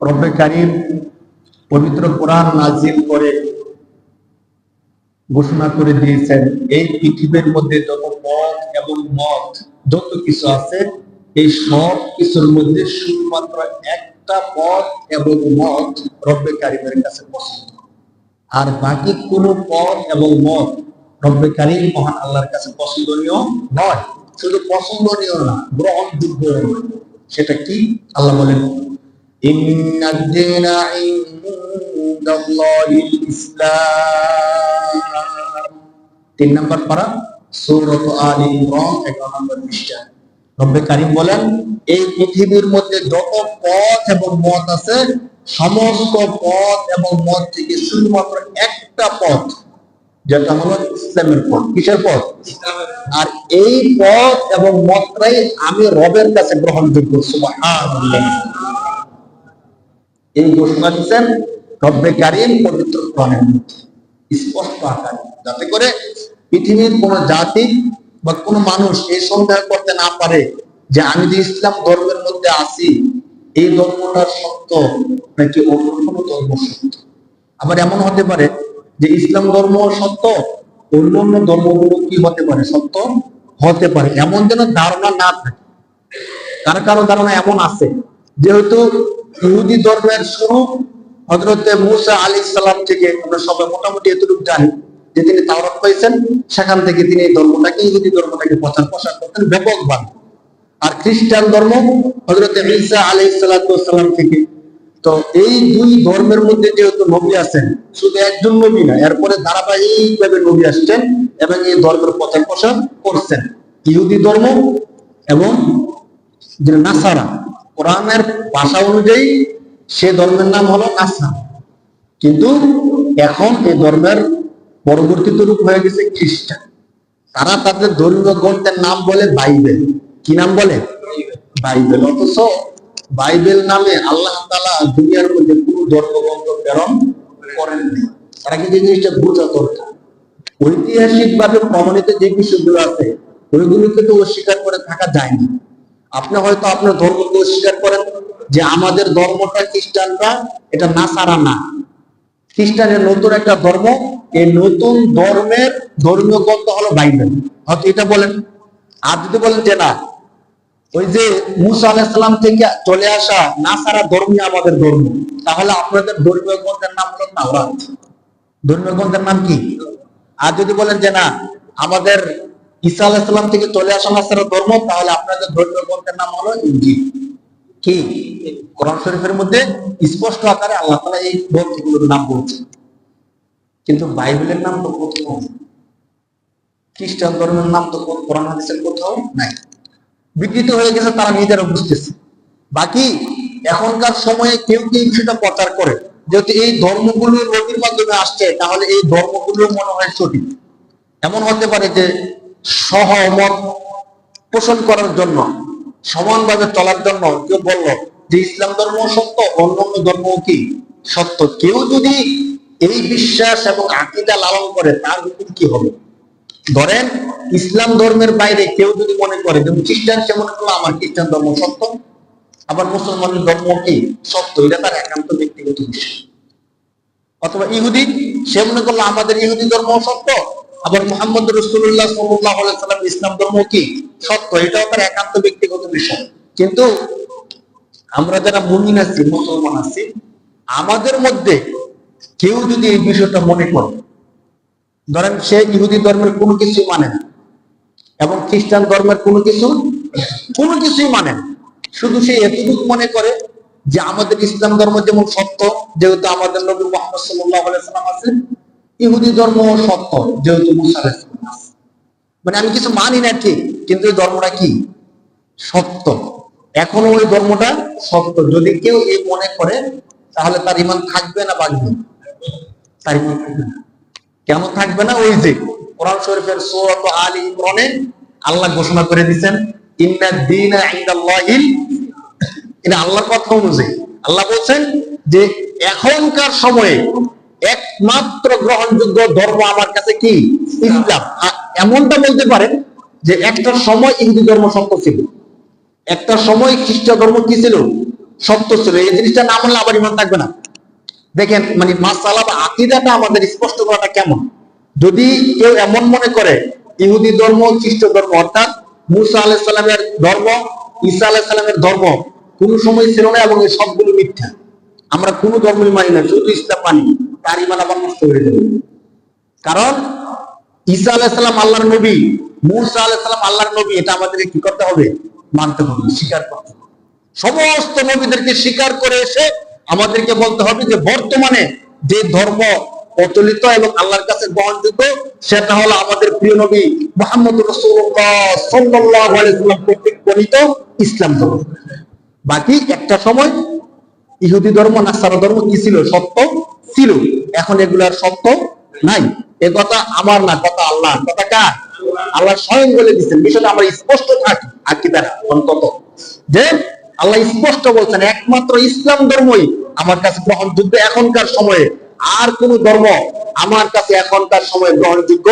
রব্বে কারিম পবিত্র কোরআন নাজিল করে ঘোষণা করে দিয়েছেন, এই পৃথিবীর মধ্যে যত পথ এবং মত যত কিছু আছে, এই সব কিছুর মধ্যে শুধুমাত্র একটা পথ এবং মত রব্বে কারিমের কাছে পছন্দ আর বাকি কোন পথ এবং মত রব্বে কারিম মহান আল্লাহর কাছে পছন্দনীয় নয়। শুধু পছন্দনীয় না গ্রহণযোগ্য সেটা কি? আল্লাহ বলেন إن الدين عند الله الإسلام তিন নম্বর পারা সূরত আলী ইমরান 11 নম্বর পৃষ্ঠা রব্বে কারীম বলেন এই পৃথিবীর মধ্যে যত পথ এবং মত আছে সমস্ত পথ এবং মত থেকে শুধুমাত্র একটা পথ যেটা হলো ইসলামের পথ কিসের পথ আর এই পথ এবং মতটাই আমি রবের কাছে গ্রহণযোগ্য সুবহানাল্লাহ এই ঘোষণা দিচ্ছেন রব্বে কারিম পবিত্র কোরআনের স্পষ্ট আকারে। যাতে করে পৃথিবীর কোন জাতি বা কোন মানুষ এই সন্দেহ করতে না পারে যে আমি যে ইসলাম ধর্মের মধ্যে আছি, এই ধর্মটা সত্য নাকি অন্য কোন ধর্ম সত্য? আবার এমন হতে পারে যে ইসলাম ধর্ম সত্য, অন্য অন্য ধর্মগুলো কি হতে পারে? সত্য হতে পারে। এমন যেন ধারণা না থাকে। কারও কারও ধারণা এমন আছে? যেহেতু ইহুদি ধর্মের মুসা আলী সালাম থেকে। আমরা সবাই মোটামুটি এতটুকু জানি যে তিনি তাওরাত সেখান থেকে তিনি এই ধর্মটাকে, ইহুদি ধর্মটাকে প্রচার প্রসার করতেন ব্যাপকভাবে। আর খ্রিস্টান ধর্ম হজরতে ঈসা আলী সালাম থেকে। তো এই দুই ধর্মের মধ্যে যেহেতু নবী আছেন, শুধু একজন নবী না, এরপরে ধারাবাহিকভাবে নবী আসছেন এবং এই ধর্মের প্রচার প্রসার করছেন। ইহুদি ধর্ম এবং যে নাসারা কোরআনের ভাষা অনুযায়ী সে ধর্মের নাম হলো নাসারা কিন্তু এখন এই ধর্মের পরবর্তীত রূপ হয়ে গেছে খ্রিস্টান। তারা তাদের ধর্মীয় গ্রন্থের নাম বলে বাইবেল। কি নাম বলে? বাইবেল। অথচ বাইবেল নামে আল্লাহ তালা দুনিয়ার মধ্যে কোন ধর্মগ্রন্থ প্রেরণ করেননি তারা কিন্তু জিনিসটা বোঝা দরকার? ঐতিহাসিক ভাবে প্রমাণিত যে বিষয়গুলো আছে, ওইগুলোকে তো অস্বীকার করে থাকা যায় না আপনি হয়তো আপনার ধর্মকে অস্বীকার করেন যে আমাদের ধর্মটা খ্রিস্টানরা, এটা নাসারা না। খ্রিস্টানের নতুন একটা ধর্ম, এই নতুন ধর্মের ধর্মীয় গ্রন্থ হলো বাইবেল। হয়তো এটা বলেন। আর যদি বলেন যে না, ওই যে মুসা আলাহিসাল্লাম থেকে চলে আসা না সারা ধর্মই আমাদের ধর্ম, তাহলে আপনাদের ধর্মীয় গ্রন্থের নাম হলো তাওরাত। ধর্মীয় গ্রন্থের নাম কি? আর যদি বলেন যে না, আমাদের ঈসা আলাহিসাল্লাম থেকে চলে আসা নাসারা ধর্ম, তাহলে আপনাদের ধর্মীয় গ্রন্থের নাম হলো ইঞ্জিল। কি? কোরআন শরীফের মধ্যে স্পষ্ট আকারে আল্লাহ তালা এই গ্রন্থগুলোর নাম বলছে কিন্তু বাইবেলের নাম তো কোথাও খ্রিস্টান ধর্মের নাম তো কোরআন হাদিসের কোথাও নাই। বিকৃত হয়ে গেছে, তারা নিজেরা বুঝতেছে। বাকি এখনকার সময়ে কেউ কেউ সেটা প্রচার করে, যেহেতু এই ধর্মগুলো নদীর মাধ্যমে আসছে, তাহলে এই ধর্মগুলো মনে হয় সঠিক। এমন হতে পারে যে সহমত পোষণ করার জন্য, সমানভাবে চলার জন্য কেউ বলল যে ইসলাম ধর্ম সত্য অন্য অন্য ধর্ম কি সত্য? কেউ যদি এই বিশ্বাস এবং আকিদা লালন করে, তার হুকুম কি হবে? ধরেন, ইসলাম ধর্মের বাইরে কেউ যদি মনে করে যেমন খ্রিস্টান সে মনে করল, আমার খ্রিস্টান ধর্ম সত্য। আবার মুসলমানের ধর্ম কি সত্য? এটা তার একান্ত ব্যক্তিগত বিষয়। অথবা ইহুদি, সে মনে করল, আমাদের ইহুদি ধর্ম সত্য আবার মোহাম্মদ রসুল্লাহ সাল্লাম ইসলাম ধর্ম কি? সত্য, এটাও তার একান্ত ব্যক্তিগত বিষয়। কিন্তু আমরা যারা মুমিন আছি, মুসলমান আছি, আমাদের মধ্যে কেউ যদি এই বিষয়টা মনে করে, ধরেন সে ইহুদি ধর্মের কোনো কিছু মানে না, এবং খ্রিস্টান ধর্মের কোনো কিছু, কোনো কিছুই মানে না, শুধু সে এতটুকু মনে করে যে আমাদের ইসলাম ধর্ম যেমন সত্য, যেহেতু আমাদের নবী মোহাম্মদ সাল্লাম আছেন ইহুদি ধর্ম সত্য, যেহেতু। মানে আমি কিছু মানি না ঠিক, কিন্তু এই ধর্মটা কি? সত্য। এখনও ওই ধর্মটা সত্য। যদি কেউ এই মনে করে, তাহলে তার ইমান থাকবে না বাঁচবে তার ইমান থাকবে না। কেন থাকবে না? ওই যে কোরআন শরীফের সূরাত আলী ইমরানে আল্লাহ ঘোষণা করে দিবেন ইন্না দীনা এটা আল্লাহর কথা অনুযায়ী। আল্লাহ বলছেন যে এখনকার সময়ে একমাত্র গ্রহণযোগ্য ধর্ম আমার কাছে কি? ইসলাম। এমনটা বলতে পারেন যে একটা সময় ইহুদি ধর্ম সত্য ছিল। একটা সময় খ্রিস্ট ধর্ম কি ছিল? সত্য ছিল। এই জিনিসটা না মানলে আবার ইমান থাকবে না। দেখেন মানে মাসালা বা আকিদাটা আমাদের স্পষ্ট করাটা কেমন? যদি কেউ এমন মনে করে, ইহুদি ধর্ম খ্রিস্ট ধর্ম, অর্থাৎ মুসা আলাহিসাল্লামের ধর্ম, ঈসা আলাহিসাল্লামের ধর্ম কোন সময় ছিল না এবং এই সবগুলো মিথ্যা। আমরা কোনো ধর্মই মানি না, শুধু ইসলাম মানি। তার ইমান আবার নষ্ট হয়ে যাবে। কারণ, ঈসা আলাহিসাল্লাম আল্লাহর নবী, মুসা আলাহিসাল্লাম আল্লাহর নবী, এটা আমাদেরকে কি করতে হবে? মানতে হবে, স্বীকার করতে হবে। সমস্ত নবীদেরকে স্বীকার করে এসে আমাদেরকে বলতে হবে যে, বর্তমানে যে ধর্ম প্রচলিত এবং আল্লাহর কাছে গ্রহণযোগ্য সেটা হলো আমাদের প্রিয় নবী মোহাম্মদ রসুল্লাহ আলাইহি কর্তৃক প্রণীত ইসলাম ধর্ম। বাকি একটা সময় ইহুদি ধর্ম নাসারা ধর্ম কি ছিল? সত্য ছিল। এখন এগুলার সত্য নাই। এ কথা আমার না, কথা আল্লাহ কথা কার? আল্লাহ স্বয়ং বলে দিচ্ছেন বিষয়টা আমরা স্পষ্ট থাকি, আকিদারা অন্তত। যে আল্লাহ স্পষ্ট বলছেন, একমাত্র ইসলাম ধর্মই আমার কাছে গ্রহণযোগ্য এখনকার সময়ে। আর কোন ধর্ম আমার কাছে এখনকার সময়ে গ্রহণযোগ্য